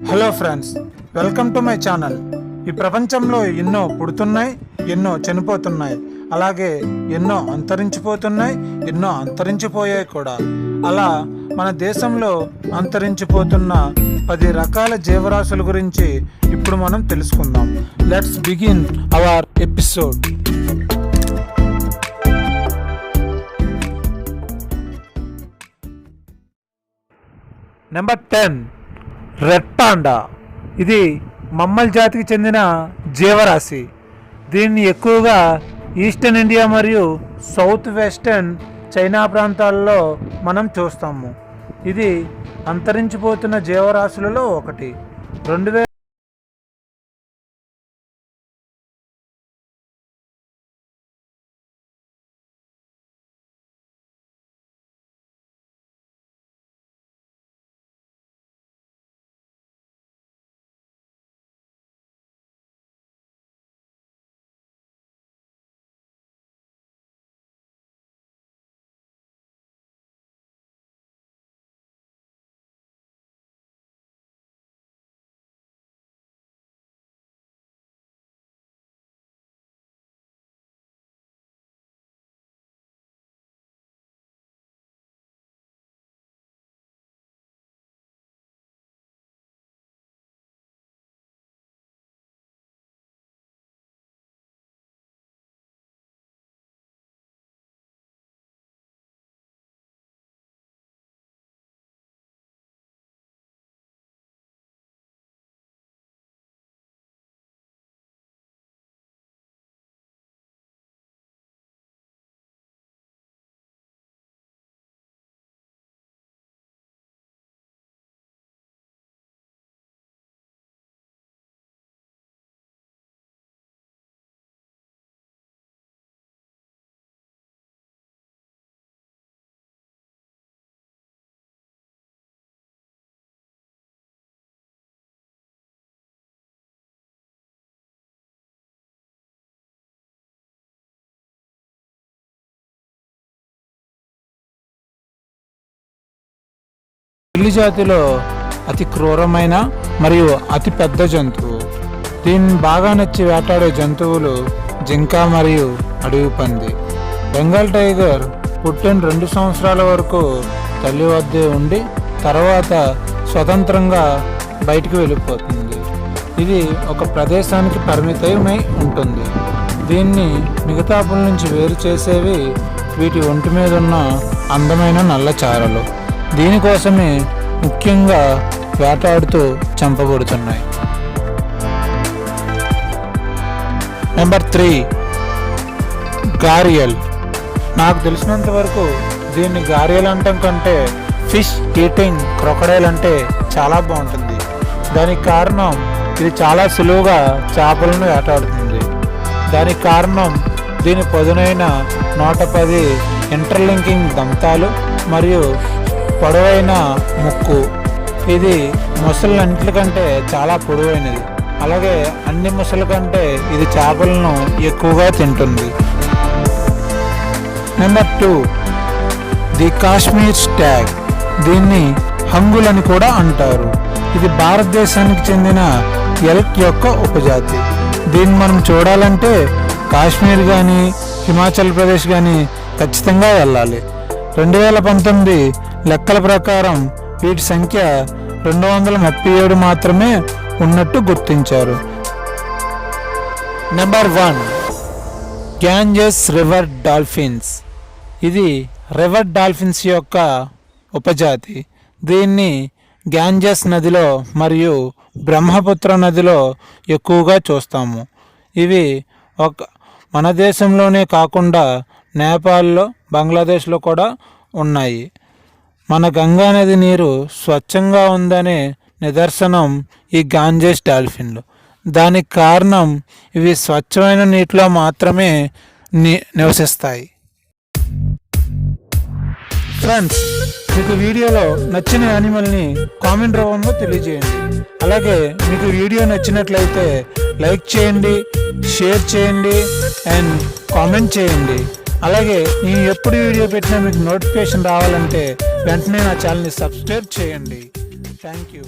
Hello friends welcome to my channel ఈ ప్రపంచంలో ఎన్నో పుడుతున్నాయి ఎన్నో చనిపోతున్నాయి అలాగే ఎన్నో అంతరించిపోతున్నాయి ఎన్నో అంతరించిపోయాయి కూడా. అలా మన దేశంలో అంతరించిపోతున్న పది రకాల జీవరాశుల గురించి ఇప్పుడు మనం తెలుసుకుందాం. Let's begin our episode number ten red panda ఇది మమ్మల్ జాతికి చెందిన జీవరాశి. దీన్ని ఎక్కువగా ఈస్టర్న్ ఇండియా మరియు సౌత్ వెస్టర్న్ చైనా ప్రాంతాల్లో మనం చూస్తాము. ఇది అంతరించిపోతున్న జీవరాశులలో ఒకటి. రెండు పిల్లి జాతిలో అతి క్రూరమైన మరియు అతి పెద్ద జంతువు. దీన్ని బాగా నచ్చి వేటాడే జంతువులు జింక మరియు అడవి పంది. బెంగాల్ టైగర్ పుట్టిన రెండు సంవత్సరాల వరకు తల్లి వద్దే ఉండి తర్వాత స్వతంత్రంగా బయటికి వెళ్ళిపోతుంది. ఇది ఒక ప్రదేశానికి పరిమితమై ఉంటుంది. దీన్ని మిగతాపుల నుంచి వేరు చేసేవి వీటి ఒంటి మీద ఉన్న అందమైన నల్ల చారలు. దీనికోసమే ముఖ్యంగా వేటాడుతూ చంపబడుతున్నాయి. నెంబర్ త్రీ గారియల్ నాకు తెలిసినంత వరకు దీన్ని గారియల్ అంటాం కంటే ఫిష్ ఈటింగ్ క్రొకడైల్ అంటే చాలా బాగుంటుంది. దానికి కారణం ఇది చాలా సులువుగా చేపలను వేటాడుతుంది. దానికి కారణం దీని పదునైన నూట పది ఇంటర్లింకింగ్ దంతాలు మరియు పొడవైన ముక్కు. ఇది ముసలన్నిటి కంటే చాలా పొడవైనది. అలాగే అన్ని ముసల కంటే ఇది చేపలను ఎక్కువగా తింటుంది. Number two the Kashmir stag దీన్ని హంగుల్ అని కూడా అంటారు. ఇది భారతదేశానికి చెందిన ఎల్క్ యొక్క ఉపజాతి. దీన్ని మనం చూడాలంటే కాశ్మీర్ కానీ హిమాచల్ ప్రదేశ్ కానీ ఖచ్చితంగా వెళ్ళాలి. రెండు వేల పంతొమ్మిది లెక్కల ప్రకారం వీటి సంఖ్య రెండు వందల ముప్పై ఏడు మాత్రమే ఉన్నట్టు గుర్తించారు. Number one Ganges river dolphins ఇది రివర్ డాల్ఫిన్స్ యొక్క ఉపజాతి. దీన్ని గ్యాంజెస్ నదిలో మరియు బ్రహ్మపుత్ర నదిలో ఎక్కువగా చూస్తాము. ఇవి ఒక మన దేశంలోనే కాకుండా నేపాల్లో బంగ్లాదేశ్లో కూడా ఉన్నాయి. మన గంగా నది నీరు స్వచ్ఛంగా ఉందనే నిదర్శనం ఈ గాంజేస్ డాల్ఫిన్లు. దానికి కారణం ఇవి స్వచ్ఛమైన నీటిలో మాత్రమే ని నివసిస్తాయి. ఫ్రెండ్స్ మీకు వీడియోలో నచ్చిన యానిమల్ని కామెంట్ రూపంలో తెలియజేయండి. అలాగే మీకు వీడియో నచ్చినట్లయితే లైక్ చేయండి షేర్ చేయండి అండ్ కామెంట్ చేయండి. అలాగే నేను ఎప్పుడు వీడియో పెట్టినా మీకు నోటిఫికేషన్ రావాలంటే వెంటనే నా ఛానల్ని సబ్స్క్రైబ్ చేయండి. Thank you.